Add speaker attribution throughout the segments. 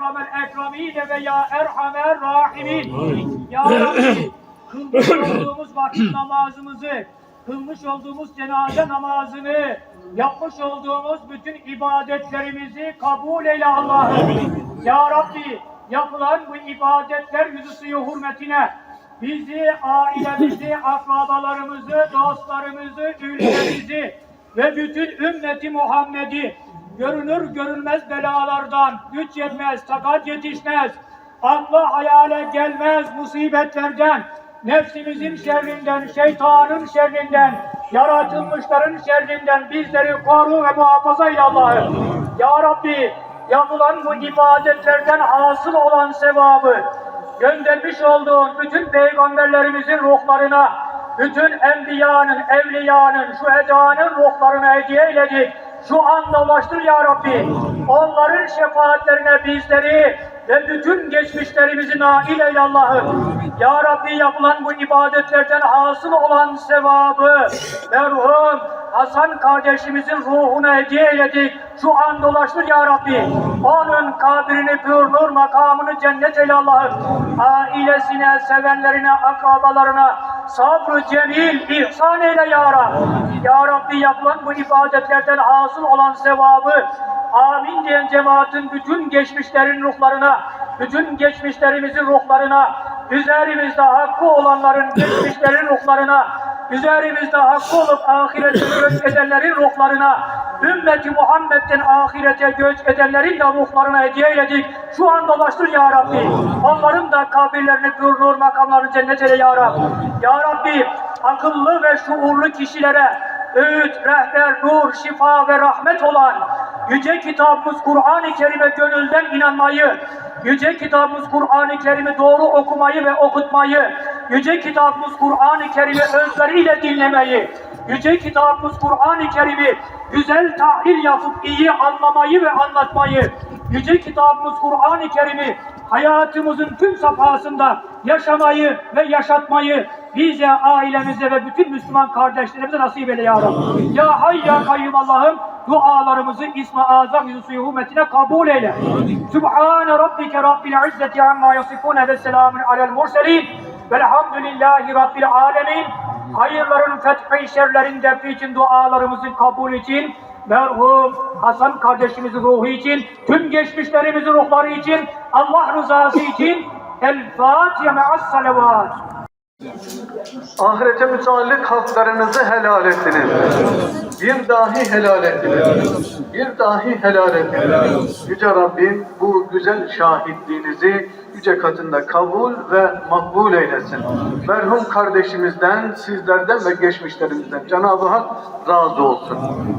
Speaker 1: Ekremel ekramine ve ya erhamer rahimin. Ya Rabbi kılmış olduğumuz vakit namazımızı, kılmış olduğumuz cenaze namazını, yapmış olduğumuz bütün ibadetlerimizi kabul eyle Allah'ım. Ya Rabbi yapılan bu ibadetler yüzü suyu hürmetine bizi, ailemizi, akrabalarımızı, dostlarımızı, ülkemizi ve bütün ümmeti Muhammed'i görünür görünmez belalardan, güç yetmez, takat yetişmez, akla hayale gelmez musibetlerden, nefsimizin şerrinden, şeytanın şerrinden, yaratılmışların şerrinden bizleri koru ve muhafaza eyle Allah'ım. Ya Rabbi, yapılan bu ibadetlerden hasıl olan sevabı, göndermiş olduğun bütün peygamberlerimizin ruhlarına, bütün enbiyanın, evliyanın, şu edanın ruhlarına hediye eyledik. Şu anda ulaştır ya Rabbi. Onların şefaatlerine bizleri ve bütün geçmişlerimizi nail eyle Allah'ım. Ya Rabbi yapılan bu ibadetlerden hasıl olan sevabı merhum Hasan kardeşimizin ruhuna hediye eyledik. Şu an dolaştır ya Rabbi. Onun kabrini pür nur makamını cennet eyle Allah'ım. Ailesine, sevenlerine, akrabalarına sabrı cemil ihsan eyle ya Rabbi. Ya Rabbi yapılan bu ibadetlerden hasıl olan sevabı amin diyen cemaatin bütün geçmişlerin ruhlarına, bütün geçmişlerimizin ruhlarına, üzerimizde hakkı olanların geçmişlerin ruhlarına, üzerimizde hakkı olup ahirete göç edenlerin ruhlarına, ümmeti Muhammed'den ahirete göç edenlerin de ruhlarına hediye eyledik. Şu an dolaştır ya Rabbi. Onların da kabirlerini pür nur makamlarını cennet eyle ya Rabbi. Ya Rabbi akıllı ve şuurlu kişilere öğüt, rehber, nur, şifa ve rahmet olan Yüce kitabımız Kur'an-ı Kerim'e gönülden inanmayı, Yüce kitabımız Kur'an-ı Kerim'i doğru okumayı ve okutmayı, Yüce kitabımız Kur'an-ı Kerim'i özleriyle dinlemeyi, Yüce kitabımız Kur'an-ı Kerim'i güzel tahlil yapıp iyi anlamayı ve anlatmayı, Yüce kitabımız Kur'an-ı Kerim'i hayatımızın tüm safhasında yaşamayı ve yaşatmayı bize, ailemize ve bütün Müslüman kardeşlerimize nasip eyle ya Rabbi. Ya Hay ya Kayyum Allah'ım dualarımızı İsmi Azam yüzü suyu hürmetine kabul eyle. Sübhane Rabbike Rabbil İzzeti amma yasifune ve selamun alel murselin. Velhamdülillahi Rabbil alemin. Hayırların fethi şerlerin defi için dualarımızın kabul için merhum Hasan kardeşimizin ruhu için, tüm geçmişlerimizin ruhları için, Allah rızası için El Fatiha me'as salavat.
Speaker 2: Ahirete müteallik haklarınızı helal ettiniz. Bir dahi helal ettiniz. Bir dahi helal ettiniz. Yüce Rabbim bu güzel şahitliğinizi yüce katında kabul ve makbul eylesin. Merhum kardeşimizden, sizlerden ve geçmişlerimizden Cenab-ı Hak razı olsun.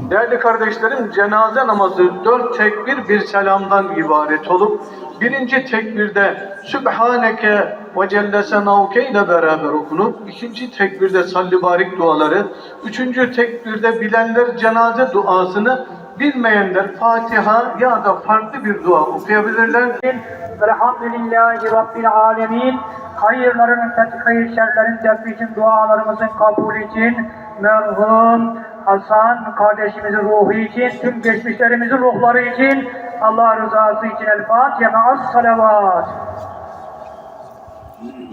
Speaker 2: Değerli kardeşlerim, cenaze namazı dört tekbir bir selamdan ibaret olup birinci tekbirde Sübhaneke ve Celle Senavke ile beraber okunup ikinci tekbirde salli barik duaları, üçüncü tekbirde bilenler cenaze duasını bilmeyenler Fatiha ya da farklı bir dua okuyabilirler.
Speaker 1: Velhamdülillahi Rabbil alemin. Hayırların fethi, şerlerin defi dualarımızın kabulü için merhum Hasan kardeşimizin ruhu için, tüm geçmişlerimizin ruhları için Allah rızası için El Fatiha ma'as salavat. Mm-hmm.